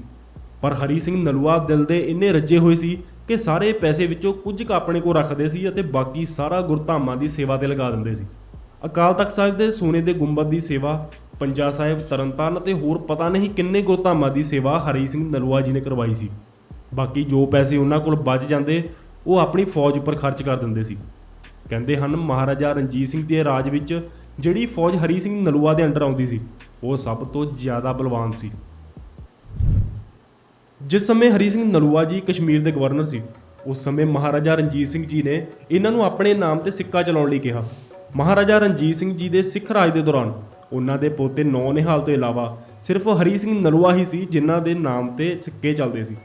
ਪਰ ਹਰੀ ਸਿੰਘ ਨਲੂਆ ਦਿਲ ਦੇ ਇੰਨੇ ਰੱਜੇ ਹੋਏ ਸੀ ਕਿ ਸਾਰੇ ਪੈਸੇ ਵਿੱਚੋਂ ਕੁਝ ਕੁ ਆਪਣੇ ਕੋਲ ਰੱਖਦੇ ਸੀ ਅਤੇ ਬਾਕੀ ਸਾਰਾ ਗੁਰਧਾਮਾਂ ਦੀ ਸੇਵਾ ਤੇ ਲਗਾ ਦਿੰਦੇ ਸੀ। ਅਕਾਲ ਤਖਤ ਸਾਹਿਬ ਦੇ ਸੋਨੇ ਦੇ ਗੁੰਬਦ ਦੀ ਸੇਵਾ, ਪੰਜਾ ਸਾਹਿਬ, ਤਰਨਤਾਰਨ ਅਤੇ ਹੋਰ ਪਤਾ ਨਹੀਂ ਕਿੰਨੇ ਗੁਰਧਾਮਾਂ ਦੀ ਸੇਵਾ ਹਰੀ ਸਿੰਘ ਨਲੂਆ ਜੀ ਨੇ ਕਰਵਾਈ ਸੀ। ਬਾਕੀ ਜੋ ਪੈਸੇ ਉਹਨਾਂ ਕੋਲ ਬਚ ਜਾਂਦੇ, ਉਹ ਆਪਣੀ ਫੌਜ ਉੱਪਰ ਖਰਚ ਕਰ ਦਿੰਦੇ ਸੀ। ਕਹਿੰਦੇ ਹਨ, ਮਹਾਰਾਜਾ ਰਣਜੀਤ ਸਿੰਘ ਦੇ ਰਾਜ ਵਿੱਚ ਜਿਹੜੀ ਫੌਜ ਹਰੀ ਸਿੰਘ ਨਲੂਆ ਦੇ ਅੰਡਰ ਆਉਂਦੀ ਸੀ, ਉਹ ਸਭ ਤੋਂ ਜ਼ਿਆਦਾ ਬਲਵਾਨ ਸੀ। ਜਿਸ ਸਮੇਂ ਹਰੀ ਸਿੰਘ ਨਲੂਆ ਜੀ ਕਸ਼ਮੀਰ ਦੇ ਗਵਰਨਰ ਸੀ, ਉਸ ਸਮੇਂ ਮਹਾਰਾਜਾ ਰਣਜੀਤ ਸਿੰਘ ਜੀ ਨੇ ਇਹਨਾਂ ਨੂੰ ਆਪਣੇ ਨਾਮ ਤੇ ਸਿੱਕਾ ਚਲਾਉਣ ਲਈ ਕਿਹਾ। ਮਹਾਰਾਜਾ ਰਣਜੀਤ ਸਿੰਘ ਜੀ ਦੇ ਸਿੱਖ ਰਾਜ ਦੇ ਦੌਰਾਨ ਉਹਨਾਂ ਦੇ ਪੋਤੇ ਨੌ ਨਿਹਾਲ ਤੋਂ ਇਲਾਵਾ ਸਿਰਫ ਹਰੀ ਸਿੰਘ ਨਲੂਆ ਹੀ ਸੀ ਜਿਨ੍ਹਾਂ ਦੇ ਨਾਮ ਤੇ ਸਿੱਕੇ ਚੱਲਦੇ ਸੀ,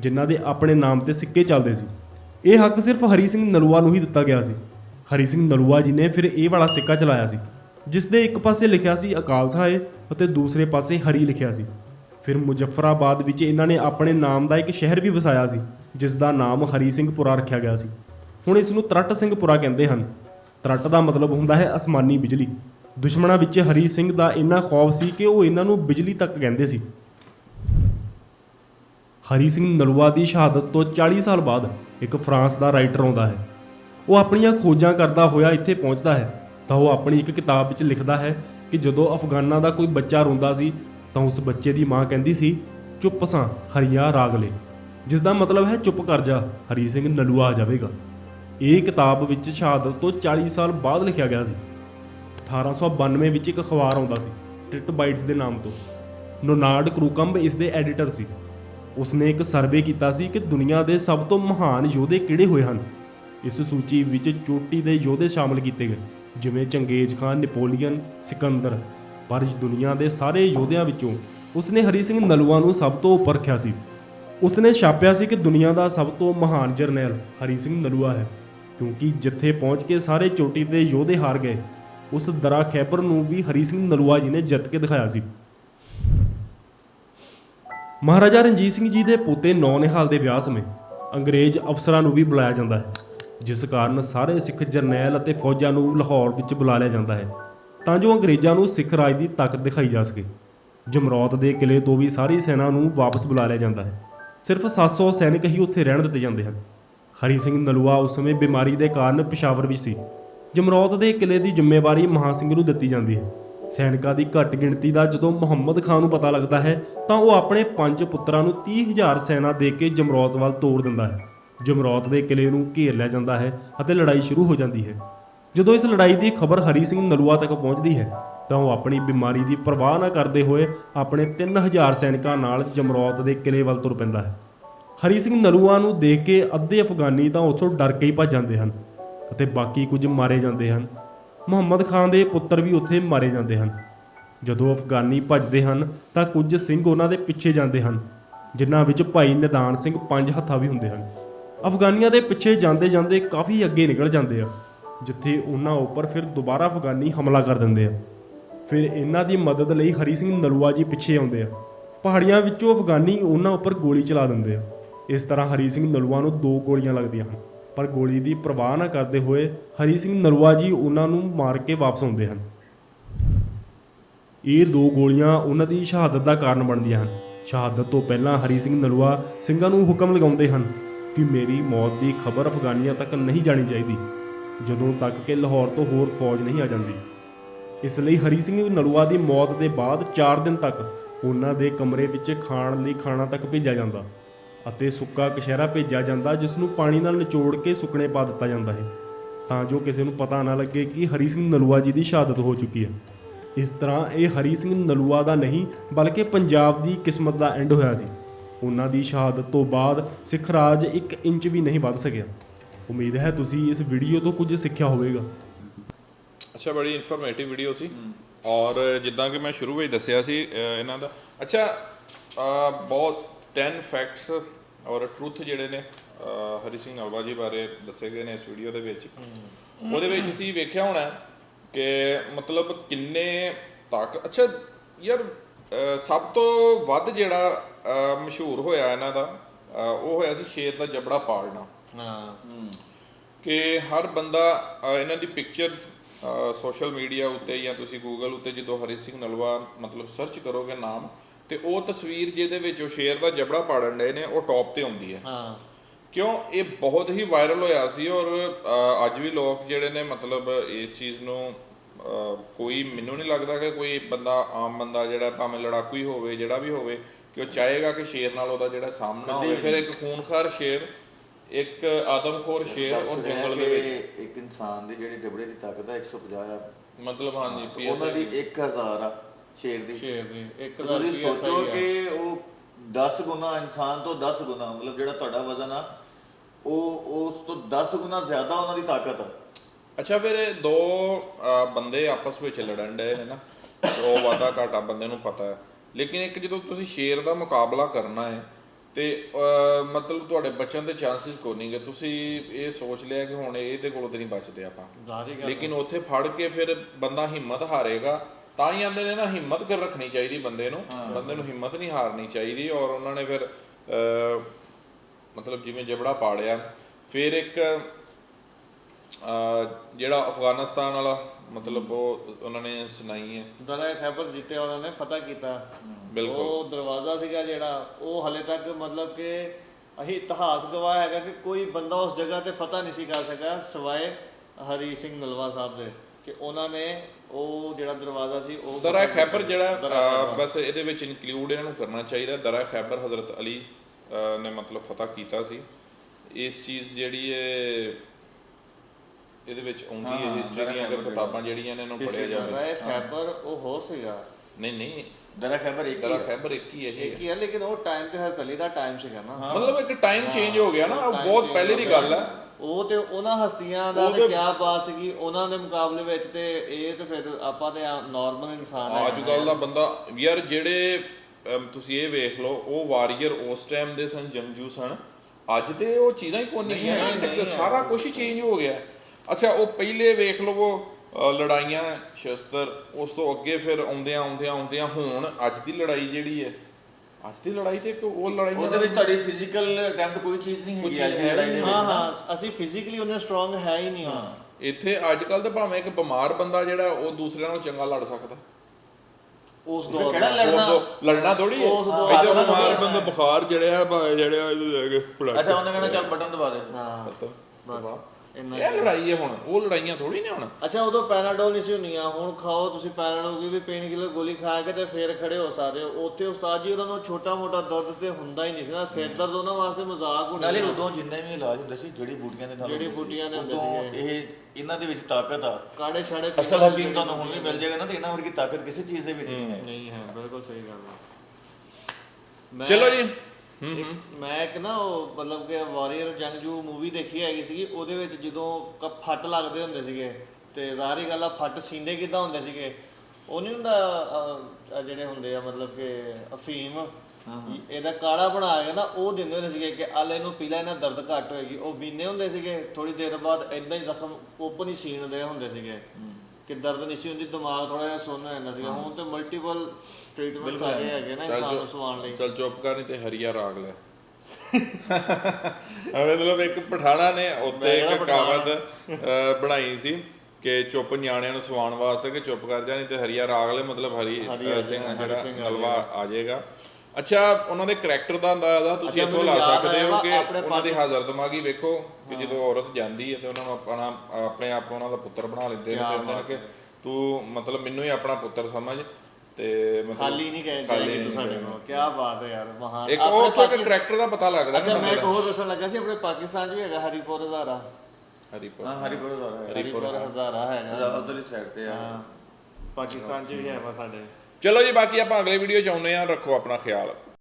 ਜਿਨ੍ਹਾਂ ਦੇ ਆਪਣੇ ਨਾਮ ਤੇ ਸਿੱਕੇ ਚੱਲਦੇ ਸੀ। ਇਹ ਹੱਕ ਸਿਰਫ ਹਰੀ ਸਿੰਘ ਨਲੂਆ ਨੂੰ ਹੀ ਦਿੱਤਾ ਗਿਆ ਸੀ। ਹਰੀ ਸਿੰਘ ਨਲੂਆ ਜੀ ਨੇ ਫਿਰ ਇਹ ਵਾਲਾ ਸਿੱਕਾ ਚਲਾਇਆ ਸੀ, ਜਿਸ ਦੇ ਇੱਕ ਪਾਸੇ ਲਿਖਿਆ ਸੀ ਅਕਾਲ ਸਹਾਇ ਅਤੇ ਦੂਸਰੇ ਪਾਸੇ ਹਰੀ ਲਿਖਿਆ ਸੀ। ਫਿਰ ਮੁਜ਼ੱਫਰਾਬਾਦ ਵਿੱਚ ਇਹਨਾਂ ਨੇ ਆਪਣੇ ਨਾਮ ਦਾ ਇੱਕ ਸ਼ਹਿਰ ਵੀ ਵਸਾਇਆ ਸੀ, ਜਿਸ ਦਾ ਨਾਮ ਹਰੀ ਸਿੰਘਪੁਰਾ ਰੱਖਿਆ ਗਿਆ ਸੀ। ਹੁਣ ਇਸ ਨੂੰ ਤਰਟ ਸਿੰਘਪੁਰਾ ਕਹਿੰਦੇ ਹਨ। ਤਰਟ ਦਾ ਮਤਲਬ ਹੁੰਦਾ ਹੈ ਅਸਮਾਨੀ ਬਿਜਲੀ। ਦੁਸ਼ਮਣਾਂ ਵਿੱਚ ਹਰੀ ਸਿੰਘ ਦਾ ਇੰਨਾ ਖੌਫ ਸੀ ਕਿ ਉਹ ਇਹਨਾਂ ਨੂੰ ਬਿਜਲੀ ਤੱਕ ਕਹਿੰਦੇ ਸੀ। ਹਰੀ ਸਿੰਘ ਨਲੂਆ ਦੀ ਸ਼ਹਾਦਤ ਤੋਂ 40 ਸਾਲ ਬਾਅਦ ਇੱਕ ਫਰਾਂਸ ਦਾ ਰਾਈਟਰ ਆਉਂਦਾ ਹੈ। ਉਹ ਆਪਣੀਆਂ ਖੋਜਾਂ ਕਰਦਾ ਹੋਇਆ ਇੱਥੇ ਪਹੁੰਚਦਾ ਹੈ। ਤਾਂ ਉਹ ਆਪਣੀ ਇੱਕ ਕਿਤਾਬ ਵਿੱਚ ਲਿਖਦਾ ਹੈ ਕਿ ਜਦੋਂ ਅਫਗਾਨਾਂ ਦਾ ਕੋਈ ਬੱਚਾ ਰੋਂਦਾ ਸੀ ਤਾਂ ਉਸ ਬੱਚੇ ਦੀ ਮਾਂ ਕਹਿੰਦੀ ਸੀ, ਚੁੱਪ ਸਾਂ, ਹਰੀਆ ਰਾਗ ਲੈ। ਜਿਸ ਦਾ ਮਤਲਬ ਹੈ, ਚੁੱਪ ਕਰ ਜਾ, ਹਰੀ ਸਿੰਘ ਨਲੂਆ ਆ ਜਾਵੇਗਾ। ਇਹ ਕਿਤਾਬ ਵਿੱਚ ਸ਼ਹਾਦਤ ਤੋਂ 40 ਸਾਲ ਬਾਅਦ ਲਿਖਿਆ ਗਿਆ ਸੀ। 1892 ਵਿੱਚ ਇੱਕ ਅਖਬਾਰ ਆਉਂਦਾ ਸੀ ਟਿਟ ਬਾਈਟਸ ਦੇ ਨਾਮ ਤੋਂ। ਨੋਨਾਰਡ ਕਰੂਕੰਬ ਇਸ ਦੇ ਐਡੀਟਰ ਸੀ। ਉਸਨੇ ਇੱਕ ਸਰਵੇ ਕੀਤਾ ਸੀ ਕਿ ਦੁਨੀਆ ਦੇ ਸਭ ਤੋਂ ਮਹਾਨ ਯੋਧੇ ਕਿਹੜੇ ਹੋਏ ਹਨ। ਇਸ ਸੂਚੀ ਵਿੱਚ ਚੋਟੀ ਦੇ ਯੋਧੇ ਸ਼ਾਮਲ ਕੀਤੇ ਗਏ, ਜਿਵੇਂ ਚੰਗੇਜ਼ ਖਾਨ, ਨੈਪੋਲੀਅਨ, ਸਿਕੰਦਰ। ਪਰ ਦੁਨੀਆ ਦੇ ਸਾਰੇ ਯੋਧਿਆਂ ਵਿੱਚੋਂ ਉਸਨੇ ਹਰੀ ਸਿੰਘ ਨਲੂਆ ਨੂੰ ਸਭ ਤੋਂ ਉੱਪਰ ਰੱਖਿਆ ਸੀ। ਉਸਨੇ ਛਾਪਿਆ ਸੀ ਕਿ ਦੁਨੀਆ ਦਾ ਸਭ ਤੋਂ ਮਹਾਨ ਜਰਨੈਲ ਹਰੀ ਸਿੰਘ ਨਲੂਆ ਹੈ, ਕਿਉਂਕਿ ਜਿੱਥੇ ਪਹੁੰਚ ਕੇ ਸਾਰੇ ਚੋਟੀ ਦੇ ਯੋਧੇ ਹਾਰ ਗਏ, ਉਸ ਦਰਾ ਖੈਬਰ ਨੂੰ ਵੀ ਹਰੀ ਸਿੰਘ ਨਲੂਆ ਜੀ ਨੇ ਜਿੱਤ ਕੇ ਦਿਖਾਇਆ ਸੀ। ਮਹਾਰਾਜਾ ਰਣਜੀਤ ਸਿੰਘ ਜੀ ਦੇ ਪੋਤੇ ਨੌ ਨਿਹਾਲ ਦੇ ਵਿਆਹ ਸਮੇਂ ਅੰਗਰੇਜ਼ ਅਫਸਰਾਂ ਨੂੰ ਵੀ ਬੁਲਾਇਆ ਜਾਂਦਾ ਹੈ, ਜਿਸ ਕਾਰਨ ਸਾਰੇ ਸਿੱਖ ਜਰਨੈਲ ਅਤੇ ਫੌਜਾਂ ਨੂੰ ਲਾਹੌਰ ਵਿੱਚ ਬੁਲਾ ਲਿਆ ਜਾਂਦਾ ਹੈ। ਤਾਂ ਜੋ ਅੰਗਰੇਜ਼ਾਂ ਨੂੰ ਸਿੱਖ ਰਾਜ ਦੀ ਤਾਕਤ ਦਿਖਾਈ ਜਾ ਸਕੇ। ਜਮਰੌਤ ਦੇ ਕਿਲੇ ਤੋਂ ਵੀ ਸਾਰੀ ਸੈਨਾ ਨੂੰ ਵਾਪਸ ਬੁਲਾ ਲਿਆ ਜਾਂਦਾ ਹੈ। ਸਿਰਫ 700 ਸੈਨਿਕ ਹੀ ਉੱਥੇ ਰਹਿਣ ਦਿੱਤੇ ਜਾਂਦੇ ਹਨ। ਹਰੀ ਸਿੰਘ ਨਲੂਆ ਉਸ ਸਮੇਂ ਬਿਮਾਰੀ ਦੇ ਕਾਰਨ ਪਿਸ਼ਾਵਰ ਵਿੱਚ ਸੀ। ਜਮਰੌਤ ਦੇ ਕਿਲੇ ਦੀ ਜ਼ਿੰਮੇਵਾਰੀ ਮਹਾਂ ਸਿੰਘ ਨੂੰ ਦਿੱਤੀ ਜਾਂਦੀ ਹੈ। ਸੈਨਿਕਾਂ ਦੀ ਘੱਟ ਗਿਣਤੀ ਦਾ ਜਦੋਂ ਮੁਹੰਮਦ ਖਾਨ ਨੂੰ ਪਤਾ ਲੱਗਦਾ ਹੈ, ਤਾਂ ਉਹ ਆਪਣੇ ਪੰਜ ਪੁੱਤਰਾਂ ਨੂੰ 30000 ਸੈਨਾ ਦੇ ਕੇ ਜਮਰੌਤ ਵੱਲ ਤੋੜ ਦਿੰਦਾ ਹੈ। ਜਮਰੌਤ ਦੇ ਕਿਲੇ ਨੂੰ ਘੇਰ ਲਿਆ ਜਾਂਦਾ ਹੈ ਅਤੇ ਲੜਾਈ ਸ਼ੁਰੂ ਹੋ ਜਾਂਦੀ ਹੈ। ਜਦੋਂ ਇਸ ਲੜਾਈ ਦੀ ਖਬਰ ਹਰੀ ਸਿੰਘ ਨਲੂਆ ਤੱਕ ਪਹੁੰਚਦੀ ਹੈ, ਤਾਂ ਉਹ ਆਪਣੀ ਬਿਮਾਰੀ ਦੀ ਪਰਵਾਹ ਨਾ ਕਰਦੇ ਹੋਏ ਆਪਣੇ 3000 ਸੈਨਿਕਾਂ ਨਾਲ ਜਮਰੌਤ ਦੇ ਕਿਲੇ ਵੱਲ ਤੁਰ ਪੈਂਦਾ ਹੈ। ਹਰੀ ਸਿੰਘ ਨਲੂਆ ਨੂੰ ਦੇਖ ਕੇ ਅੱਧੇ ਅਫਗਾਨੀ ਤਾਂ ਉੱਥੋਂ ਡਰ ਕੇ ਹੀ ਭੱਜ ਜਾਂਦੇ ਹਨ ਅਤੇ ਬਾਕੀ ਕੁਝ ਮਾਰੇ ਜਾਂਦੇ ਹਨ। ਮੁਹੰਮਦ ਖਾਨ ਦੇ ਪੁੱਤਰ ਵੀ ਉੱਥੇ ਮਾਰੇ ਜਾਂਦੇ ਹਨ। ਜਦੋਂ ਅਫਗਾਨੀ ਭੱਜਦੇ ਹਨ, ਤਾਂ ਕੁਝ ਸਿੰਘ ਉਹਨਾਂ ਦੇ ਪਿੱਛੇ ਜਾਂਦੇ ਹਨ, ਜਿਨ੍ਹਾਂ ਵਿੱਚ ਭਾਈ ਨਿਦਾਨ ਸਿੰਘ ਪੰਜ ਹੱਥਾਂ ਵੀ ਹੁੰਦੇ ਹਨ। ਅਫਗਾਨੀਆਂ ਦੇ ਪਿੱਛੇ ਜਾਂਦੇ ਜਾਂਦੇ ਕਾਫੀ ਅੱਗੇ ਨਿਕਲ ਜਾਂਦੇ ਆ। ਜਿੱਥੇ ਉਹਨਾਂ ਉੱਪਰ ਫਿਰ ਦੁਬਾਰਾ ਅਫਗਾਨੀ ਹਮਲਾ ਕਰ ਦਿੰਦੇ ਆ। ਫਿਰ ਇਹਨਾਂ ਦੀ ਮਦਦ ਲਈ ਹਰੀ ਸਿੰਘ ਨਲੂਆ ਜੀ ਪਿੱਛੇ ਆਉਂਦੇ ਆ। ਪਹਾੜੀਆਂ ਵਿੱਚੋਂ ਅਫਗਾਨੀ ਉਹਨਾਂ ਉੱਪਰ ਗੋਲੀ ਚਲਾ ਦਿੰਦੇ ਆ। ਇਸ ਤਰ੍ਹਾਂ ਹਰੀ ਸਿੰਘ ਨਲੂਆ ਨੂੰ ਦੋ ਗੋਲੀਆਂ ਲੱਗਦੀਆਂ ਹਨ, ਪਰ ਗੋਲੀ ਦੀ ਪਰਵਾਹ ਨਾ ਕਰਦੇ ਹੋਏ ਹਰੀ ਸਿੰਘ ਨਲੂਆ ਜੀ ਉਹਨਾਂ ਨੂੰ ਮਾਰ ਕੇ ਵਾਪਸ ਆਉਂਦੇ ਹਨ। ਇਹ ਦੋ ਗੋਲੀਆਂ ਉਹਨਾਂ ਦੀ ਸ਼ਹਾਦਤ ਦਾ ਕਾਰਨ ਬਣਦੀਆਂ ਹਨ। ਸ਼ਹਾਦਤ ਤੋਂ ਪਹਿਲਾਂ ਹਰੀ ਸਿੰਘ ਨਲੂਆ ਸਿੰਘਾਂ ਨੂੰ ਹੁਕਮ ਲਗਾਉਂਦੇ ਹਨ ਕਿ ਮੇਰੀ ਮੌਤ ਦੀ ਖਬਰ ਅਫਗਾਨੀਆਂ ਤੱਕ ਨਹੀਂ ਜਾਣੀ ਚਾਹੀਦੀ। ਜਦੋਂ ਤੱਕ ਕਿ ਲਾਹੌਰ ਤੋਂ ਹੋਰ ਫੌਜ ਨਹੀਂ ਆ ਜਾਂਦੀ। ਇਸ ਲਈ ਹਰੀ ਸਿੰਘ ਨਲੂਆ ਦੀ ਮੌਤ ਦੇ ਬਾਅਦ 4 ਦਿਨ ਤੱਕ ਉਹਨਾਂ ਦੇ ਕਮਰੇ ਵਿੱਚ ਖਾਣ ਲਈ ਖਾਣਾ ਤੱਕ ਭੇਜਿਆ ਜਾਂਦਾ ਅਤੇ ਸੁੱਕਾ ਕਸ਼ਹਿਰਾ ਭੇਜਿਆ ਜਾਂਦਾ, ਜਿਸ ਨੂੰ ਪਾਣੀ ਨਾਲ ਨਿਚੋੜ ਕੇ ਸੁੱਕਣੇ ਪਾ ਦਿੱਤਾ ਜਾਂਦਾ ਹੈ। ਤਾਂ ਜੋ ਕਿਸੇ ਨੂੰ ਪਤਾ ਨਾ ਲੱਗੇ ਕਿ ਹਰੀ ਸਿੰਘ ਨਲੂਆ ਜੀ ਦੀ ਸ਼ਹਾਦਤ ਹੋ ਚੁੱਕੀ ਹੈ। ਇਸ ਤਰ੍ਹਾਂ ਇਹ ਹਰੀ ਸਿੰਘ ਨਲੂਆ ਦਾ ਨਹੀਂ, ਬਲਕਿ ਪੰਜਾਬ ਦੀ ਕਿਸਮਤ ਦਾ ਐਂਡ ਹੋਇਆ ਸੀ। ਉਹਨਾਂ ਦੀ ਸ਼ਹਾਦਤ ਤੋਂ ਬਾਅਦ ਸਿੱਖ ਰਾਜ 1 ਇੰਚ ਵੀ ਨਹੀਂ ਵੱਧ ਸਕਿਆ। ਉਮੀਦ ਹੈ ਤੁਸੀਂ ਇਸ ਵੀਡੀਓ ਤੋਂ ਕੁਝ ਸਿੱਖਿਆ ਹੋਵੇਗਾ। ਅੱਛਾ, ਬੜੀ ਇਨਫੋਰਮੇਟਿਵ ਵੀਡੀਓ ਸੀ। ਔਰ ਜਿੱਦਾਂ ਕਿ ਮੈਂ ਸ਼ੁਰੂ ਵਿੱਚ ਦੱਸਿਆ ਸੀ ਇਹਨਾਂ ਦਾ। ਅੱਛਾ ਬਹੁਤ 10 ਫੈਕਟਸ ਔਰ ਟਰੂਥ ਜਿਹੜੇ ਨੇ ਹਰੀ ਸਿੰਘ ਨਲਵਾ ਜੀ ਬਾਰੇ ਦੱਸੇ ਗਏ ਨੇ ਇਸ ਵੀਡੀਓ ਦੇ ਵਿੱਚ। ਉਹਦੇ ਵਿੱਚ ਤੁਸੀਂ ਵੇਖਿਆ ਹੋਣਾ ਕਿ ਮਤਲਬ ਕਿੰਨੇ ਤਾਕਤ ਅੱਛਾ, ਯਾਰ ਸਭ ਤੋਂ ਵੱਧ ਜਿਹੜਾ ਮਸ਼ਹੂਰ ਹੋਇਆ ਇਹਨਾਂ ਦਾ ਉਹ ਹੋਇਆ ਸੀ ਸ਼ੇਰ ਦਾ ਜਬੜਾ ਪਾੜਨਾ। ਹਾਂ। ਕਿ ਹਰ ਬੰਦਾ ਅਹ ਇਹਨਾਂ ਦੀ ਪਿਕਚਰਸ ਸੋਸ਼ਲ ਮੀਡੀਆ ਉੱਤੇ ਜਾਂ ਤੁਸੀਂ ਗੂਗਲ ਉੱਤੇ ਜਦੋਂ ਹਰੀ ਸਿੰਘ ਨਲਵਾ ਮਤਲਬ ਸਰਚ ਕਰੋਗੇ ਨਾਮ ਤੇ ਉਹ ਤਸਵੀਰ ਜਿਹਦੇ ਵਿੱਚ ਉਹ ਸ਼ੇਰ ਦਾ ਜਬੜਾ ਪਾੜਨ ਡਏ ਨੇ ਉਹ ਟੌਪ ਤੇ ਆਉਂਦੀ ਹੈ। ਹਾਂ। ਕਿਉਂ? ਇਹ ਬਹੁਤ ਹੀ ਵਾਇਰਲ ਹੋਇਆ ਸੀ ਔਰ ਅੱਜ ਵੀ ਲੋਕ ਜਿਹੜੇ ਨੇ ਮਤਲਬ ਇਸ ਚੀਜ਼ ਨੂੰ ਕੋਈ ਮੈਨੂੰ ਨਹੀਂ ਲੱਗਦਾ ਕਿ ਕੋਈ ਬੰਦਾ ਆਮ ਬੰਦਾ ਜਿਹੜਾ ਭਾਵੇਂ ਲੜਾਕੂ ਹੀ ਹੋਵੇ ਜਿਹੜਾ ਵੀ ਹੋਵੇ ਕਿ ਉਹ ਚਾਹੇਗਾ ਕਿ ਸ਼ੇਰ ਨਾਲ ਉਹਦਾ ਜਿਹੜਾ ਸਾਹਮਣਾ ਹੋਵੇ। ਫਿਰ ਇੱਕ ਖੂਨਖਾਰ ਸ਼ੇਰ ਇੱਕ ਆਦਮਖੋਰ ਸ਼ੇਰ ਰਿਹਾ ਜੰਗਲ ਦੇ ਵਿੱਚ। ਇੱਕ ਇਨਸਾਨ ਦੀ ਜਿਹੜੀ ਜਬੜੇ ਦੀ ਤਾਕਤ ਹੈ 150 ਆ। ਮਤਲਬ ਹਾਂਜੀ ਤੇ ਉਹਨਾਂ ਦੀ 1000 ਆ ਸ਼ੇਰ ਦੀ। ਸ਼ੇਰ ਦੀ ਇੱਕ ਦਾ ਤੁਸੀਂ ਸੋਚੋ ਆ। ਕਿ ਉਹ 10 ਗੁਣਾ ਇਨਸਾਨ ਤੋਂ 10 ਗੁਣਾ ਮਤਲਬ ਜਿਹੜਾ ਤੁਹਾਡਾ ਵਜ਼ਨ ਆ ਉਹ ਉਸ ਤੋਂ 10 ਗੁਣਾ ਜ਼ਿਆਦਾ ਉਹਨਾਂ ਦੀ ਤਾਕਤ ਆ। ਅੱਛਾ ਫਿਰ ਇਹ ਦੋ ਅਹ, ਬੰਦੇ ਆਪਸ ਵਿੱਚ ਲੜਨ ਡਏ ਨੇ ਨਾ ਉਹ ਵਾਦਾ ਘਾਟਾ ਬੰਦੇ ਨੂੰ ਪਤਾ ਹੈ। ਲੇਕਿਨ ਇੱਕ ਜਦੋਂ ਤੁਸੀਂ ਸ਼ੇਰ ਦਾ ਮੁਕਾਬਲਾ ਕਰਨਾ ਹੈ ਤੇ ਮਤਲਬ ਤੁਹਾਡੇ ਬਚਣ ਦੇ ਚਾਂਸਸ ਕੋ ਨਹੀਂਗੇ ਤੁਸੀਂ ਇਹ ਸੋਚ ਲਿਆ ਕਿ ਹੁਣ ਇਹਦੇ ਕੋਲੋਂ ਤੇ ਨਹੀਂ ਬਚਦੇ ਆਪਾਂ। ਲੇਕਿਨ ਉੱਥੇ ਫੜ ਕੇ ਫਿਰ ਬੰਦਾ ਹਿੰਮਤ ਹਾਰੇਗਾ ਤਾਂ ਹੀ ਆਂਦੇ ਨੇ ਨਾ ਹਿੰਮਤ ਕਰ ਰੱਖਣੀ ਚਾਹੀਦੀ ਬੰਦੇ ਨੂੰ। ਬੰਦੇ ਨੂੰ ਹਿੰਮਤ ਨਹੀਂ ਹਾਰਨੀ ਚਾਹੀਦੀ ਔਰ ਉਹਨਾਂ ਨੇ ਫਿਰ ਮਤਲਬ ਜਿਵੇਂ ਜਬੜਾ ਪਾੜਿਆ। ਫਿਰ ਇੱਕ ਜਿਹੜਾ ਅਫਗਾਨਿਸਤਾਨ ਵਾਲਾ ਮਤਲਬ ਉਹ ਉਹਨਾਂ ਨੇ ਸੁਣਾਈ ਹੈ ਦਰਾ ਖੈਬਰ ਜਿੱਤੇ ਉਹਨਾਂ ਨੇ ਫਤਹ ਕੀਤਾ ਬਿਲਕੁਲ। ਉਹ ਦਰਵਾਜ਼ਾ ਸੀਗਾ ਜਿਹੜਾ ਉਹ ਹਲੇ ਤੱਕ ਮਤਲਬ ਕਿ ਅਸੀਂ ਇਤਿਹਾਸ ਗਵਾਹ ਹੈਗਾ ਕਿ ਕੋਈ ਬੰਦਾ ਉਸ ਜਗ੍ਹਾ ਤੇ ਫਤਹ ਨਹੀਂ ਸੀ ਕਰ ਸਕਿਆ ਸਿਵਾਏ ਹਰੀ ਸਿੰਘ ਨਲਵਾ ਸਾਹਿਬ ਦੇ ਕਿ ਉਹਨਾਂ ਨੇ ਉਹ ਜਿਹੜਾ ਦਰਵਾਜ਼ਾ ਸੀ ਉਹ ਦਰਾ ਖੈਬਰ। ਜਿਹੜਾ ਅਹ। ਬਸ ਇਹਦੇ ਵਿੱਚ ਇਨਕਲੂਡ ਇਹਨਾਂ ਨੂੰ ਕਰਨਾ ਚਾਹੀਦਾ ਦਰਾ ਖੈਬਰ ਹਜ਼ਰਤ ਅਲੀ ਅਹ, ਨੇ ਮਤਲਬ ਫਤਹ ਕੀਤਾ ਸੀ ਇਸ ਚੀਜ਼ ਜਿਹੜੀ ਹੈ ਇਹਦੇ ਵਿੱਚ ਆਉਂਦੀ ਹੈ ਹਿਸਟਰੀ ਦੀਆਂ ਅਗਰ ਕਿਤਾਬਾਂ ਜਿਹੜੀਆਂ ਨੇ ਇਹਨੂੰ ਪੜ੍ਹਿਆ ਜਾਵੇ। ਖੈਬਰ ਉਹ ਹੋਰ ਸੀਗਾ। ਨਹੀਂ ਨਹੀਂ। ਦਰਾ ਖੈਬਰ ਇੱਕ ਹੀ ਦਰਾ। ਖੈਬਰ ਇੱਕ ਹੀ ਹੈ ਇਹ ਇੱਕ ਹੀ ਹੈ ਲੇਕਿਨ ਉਹ ਟਾਈਮ ਤੇ ਹਜ਼ਰਤ ਅਲੀ ਦਾ ਟਾਈਮ ਸੀਗਾ ਨਾ। ਮਤਲਬ ਇੱਕ ਟਾਈਮ ਚੇਂਜ ਹੋ ਗਿਆ ਨਾ ਬਹੁਤ ਪਹਿਲੇ ਦੀ। ਗੱਲ ਹੈ ਉਹ ਤੇ ਉਹਨਾਂ ਹਸਤੀਆਂ ਦਾ ਤੇ ਕਿਆ ਬਾਤ ਸੀਗੀ ਉਹਨਾਂ ਦੇ ਮੁਕਾਬਲੇ ਵਿੱਚ ਤੇ ਇਹ ਤੇ ਫਿਰ ਆਪਾਂ ਤੇ ਨਾਰਮਲ ਇਨਸਾਨ ਹੈ ਅੱਜ ਕੱਲ ਦਾ ਬੰਦਾ ਯਾਰ ਜਿਹੜੇ ਤੁਸੀਂ ਇਹ ਵੇਖ ਲਓ ਉਹ ਵਾਰੀਅਰ ਉਸ ਟਾਈਮ ਦੇ ਸਨ ਜੰਗਜੂ ਸਨ। ਅੱਜ ਤੇ ਉਹ ਚੀਜ਼ਾਂ ਹੀ ਕੋਈ ਨਹੀਂ ਹੈ। ਸਾਰਾ ਕੁਝ ਹੀ ਚੇਂਜ ਹੋ ਗਿਆ। ਅੱਛਾ ਉਹ ਪਹਿਲੇ ਵੇਖ ਅ, ਲੜਾਈਆਂ ਸ਼ਸਤਰ ਉਸ ਤੋਂ ਅੱਗੇ ਫਿਰ ਆਉਂਦਿਆਂ ਆਉਂਦਿਆਂ ਆਉਂਦਿਆਂ ਹੁਣ ਅੱਜ ਦੀ ਲੜਾਈ ਜਿਹੜੀ ਹੈ ਅੱਜ ਦੀ ਲੜਾਈ ਤੇ ਇੱਕ ਉਹ ਲੜਾਈਆਂ ਉਹਦੇ ਵਿੱਚ ਤੁਹਾਡੀ ਫਿਜ਼ੀਕਲ ਅਟੈਂਪਟ ਕੋਈ ਚੀਜ਼ ਨਹੀਂ ਹੈਗੀ ਅੱਜ ਦੀ ਹੈ ਲੜਾਈ ਦੇ ਵਿੱਚ ਹਾਂ ਅਸੀਂ ਫਿਜ਼ੀਕਲੀ ਉਹਨੇ ਸਟਰੋਂਗ ਹੈ ਹੀ ਨਹੀਂ ਹਾਂ। ਇੱਥੇ ਅੱਜ ਕੱਲ ਤੇ ਭਾਵੇਂ ਇੱਕ ਬਿਮਾਰ ਬੰਦਾ ਜਿਹੜਾ ਉਹ ਦੂਸਰਿਆਂ ਨਾਲੋਂ ਚੰਗਾ ਲੜ ਸਕਦਾ। ਉਸ ਦੌਰ ਕਿਹੜਾ। ਲੜਨਾ? ਲੜਨਾ ਥੋੜੀ ਹੈ। ਉਸ ਬਾਅਦ ਬਿਮਾਰ ਬੰਦਾ ਬੁਖਾਰ ਜੜਿਆ ਭਾਵੇਂ ਜੜਿਆ ਇਹਦੇ ਜਾ ਕੇ ਪੜਾ ਅੱਛਾ ਉਹਨੇ ਕਹਿਣਾ ਚੱਲ ਬਟਨ ਦਬਾ ਦੇ। ਹਾਂ। ਬਸ। ਇੰਨਾ ਇਹ ਲੜਾਈ ਹੈ ਹੁਣ ਉਹ ਲੜਾਈਆਂ ਥੋੜੀ ਨੇ ਹੁਣ। ਅੱਛਾ ਉਦੋਂ ਪੈਰਾਡੋਲ ਨਹੀਂ ਸੀ ਹੁੰਦੀਆਂ ਹੁਣ ਖਾਓ ਤੁਸੀਂ ਪੈਰਾਡੋਲ ਦੀ ਵੀ ਪੇਨ ਕਿਲਰ ਗੋਲੀ ਖਾ ਕੇ ਤੇ ਫੇਰ ਖੜੇ ਹੋ ਸਕਦੇ ਹੋ ਉੱਥੇ ਉਸਤਾਦ ਜੀ ਉਹਨਾਂ ਨੂੰ ਛੋਟਾ ਮੋਟਾ ਦਰਦ ਤੇ ਹੁੰਦਾ ਹੀ ਨਹੀਂ ਸੀ ਨਾ ਸਿਰ ਦਰਦ ਉਹਨਾਂ ਵਾਸਤੇ ਮਜ਼ਾਕ ਹੁੰਦਾ ਨਾਲੇ ਉਦੋਂ ਜਿੰਨੇ ਵੀ ਇਲਾਜ ਹੁੰਦੇ ਸੀ ਜੜੀ ਬੂਟੀਆਂ ਦੇ ਨਾਲ ਜੜੀ। ਬੂਟੀਆਂ ਦੇ ਹੁੰਦੇ ਉਦੋਂ। ਇਹ ਇਹਨਾਂ ਦੇ ਵਿੱਚ ਤਾਕਤ ਆ। ਕਾੜੇ ਛਾੜੇ ਅਸਲ ਹਕੀਮ ਤੁਹਾਨੂੰ ਹੁਣ ਵੀ ਮਿਲ ਜਾਏਗਾ ਨਾ ਤੇ ਇਹਨਾਂ ਵਰਗੀ ਤਾਕਤ ਕਿਸੇ ਚੀਜ਼ ਦੇ ਵਿੱਚ ਨਹੀਂ ਹੈ। ਨਹੀਂ ਹੈ ਬਿਲਕੁਲ ਸਹੀ ਗੱਲ ਹੈ। ਮੈਂ- ਚਲੋ ਜੀ। ਮੈਂ ਇੱਕ ਨਾ ਉਹ ਮਤਲਬ ਕਿ ਵਾਰੀਅਰ ਜੰਗਜੂ ਮੂਵੀ ਦੇਖੀ ਹੈਗੀ ਸੀਗੀ ਉਹਦੇ ਵਿੱਚ ਜਦੋਂ ਕ- ਫੱਟ ਲੱਗਦੇ ਹੁੰਦੇ ਸੀਗੇ ਤੇ ਜ਼ਾਹਰੀ ਗੱਲ ਆ ਫੱਟ ਸੀਂਦੇ ਕਿੱਦਾਂ ਹੁੰਦੇ ਸੀਗੇ? ਉਹ ਨਹੀਂ ਹੁੰਦਾ ਅਹ, ਜਿਹੜੇ ਹੁੰਦੇ ਆ ਮਤਲਬ ਕਿ ਅਫੀਮ ਇਹਦਾ ਕਾੜਾ ਬਣਾ ਕੇ ਨਾ ਉਹ ਦਿੰਦੇ ਹੁੰਦੇ ਸੀਗੇ ਕਿ ਆਲੇ ਇਹਨੂੰ ਪੀ ਲੈ ਇਹਨਾਂ ਦਰਦ ਘੱਟ ਹੋਏਗੀ। ਉਹ ਬੀਨੇ ਹੁੰਦੇ ਸੀਗੇ ਥੋੜੀ ਦੇਰ ਬਾਅਦ ਇਦਾਂ ਹੀ ਜ਼ਖਮ ਓਪਨ ਹੀ ਸੀਣਦੇ ਹੁੰਦੇ ਸੀਗੇ। ਕਿ ਦਰਦ ਨਹੀਂ ਸੀ ਹੁੰਦੀ ਦਿਮਾਗ ਥੋੜਾ ਜਿਹਾ ਸੁੰਨ ਹੋ ਜਾਂਦਾ ਸੀਗਾ। ਹੁਣ ਤੇ ਮਲਟੀਪਲ ਟ੍ਰੀਟਮੈਂਟਸ ਆ ਗਏ ਹੈਗੇ ਨਾ ਇਨਸਾਨ ਨੂੰ ਸਵਾਉਣ ਲਈ। ਚਲ ਚੁੱਪ ਕਰ ਨਹੀਂ ਤੇ ਹਰੀਆ ਰਾਗ ਲੈ। ਅਵੇ ਮਤਲਬ ਇੱਕ ਪਠਾਣਾ ਨੇ ਉੱਤੇ ਇੱਕ ਕਹਾਵਤ ਅਹ, ਬਣਾਈ ਸੀ ਕਿ ਚੁੱਪ ਨਿਆਣਿਆਂ ਨੂੰ ਸਵਾਉਣ ਵਾਸਤੇ ਕਿ ਚੁੱਪ ਕਰ ਜਾ ਨਹੀਂ ਤੇ ਹਰੀਆ ਰਾਗ ਲੈ ਮਤਲਬ ਹਰੀ ਸਿੰਘ ਜਿਹੜਾ ਨਲਵਾ ਆ ਜਾਏਗਾ। ਅੱਛਾ ਉਹਨਾਂ ਦੇ ਕਰੈਕਟਰ ਦਾ ਅੰਦਾਜ਼ਾ ਤੁਸੀਂ ਇੱਥੋਂ ਲਾ ਸਕਦੇ ਹੋ ਕਿ ਉਹਨਾਂ ਦੀ ਹਾਜ਼ਰ ਦਿਮਾਗੀ ਵੇਖੋ ਕਿ ਜਦੋਂ ਔਰਤ ਜਾਂਦੀ ਹੈ ਤੇ ਉਹਨਾਂ ਨੂੰ ਆਪਣਾ ਆਪਣੇ ਆਪ ਉਹਨਾਂ ਦਾ ਪੁੱਤਰ ਬਣਾ ਲੈਂਦੇ ਨੇ ਤੇ ਕਹਿੰਦੇ ਨੇ ਕਿ ਤੂੰ ਮਤਲਬ ਮੈਨੂੰ ਹੀ ਆਪਣਾ ਪੁੱਤਰ ਸਮਝ ਤੇ ਮਤਲਬ ਖਾਲੀ ਨਹੀਂ ਗਏ ਖਾਲੀ ਤੂੰ ਸਾਡੇ। ਕੋਲ। ਕੀ ਬਾਤ ਹੈ ਯਾਰ ਮਹਾਨ। ਇੱਕ ਉਹ ਤੋਂ ਇੱਕ ਕਰੈਕਟਰ ਦਾ ਪਤਾ ਲੱਗਦਾ ਅੱਛਾ ਮੈਂ ਇੱਕ ਹੋਰ ਦੱਸਣ ਲੱਗਾ ਸੀ ਆਪਣੇ ਪਾਕਿਸਤਾਨ 'ਚ ਵੀ ਹੈਗਾ ਹਰੀਪੁਰ ਹਜ਼ਾਰਾ। ਹਰੀਪੁਰ ਹਾਂ ਹਰੀਪੁਰ ਦਾ ਹੈ। ਹਰੀਪੁਰ ਹਜ਼ਾਰਾ ਹੈਗਾ। ਉਧਰਲੀ ਸਾਈਡ ਤੇ ਆ। ਹਾਂ। ਪਾਕਿਸਤਾਨ 'ਚ ਵੀ ਹੈ ਵਾ ਸਾਡੇ। ਚਲੋ ਜੀ ਬਾਕੀ ਆਪਾਂ ਅਗਲੇ ਵੀਡੀਓ ਚ ਆਉਂਦੇ ਆ ਰੱਖੋ ਆਪਣਾ ਖਿਆਲ।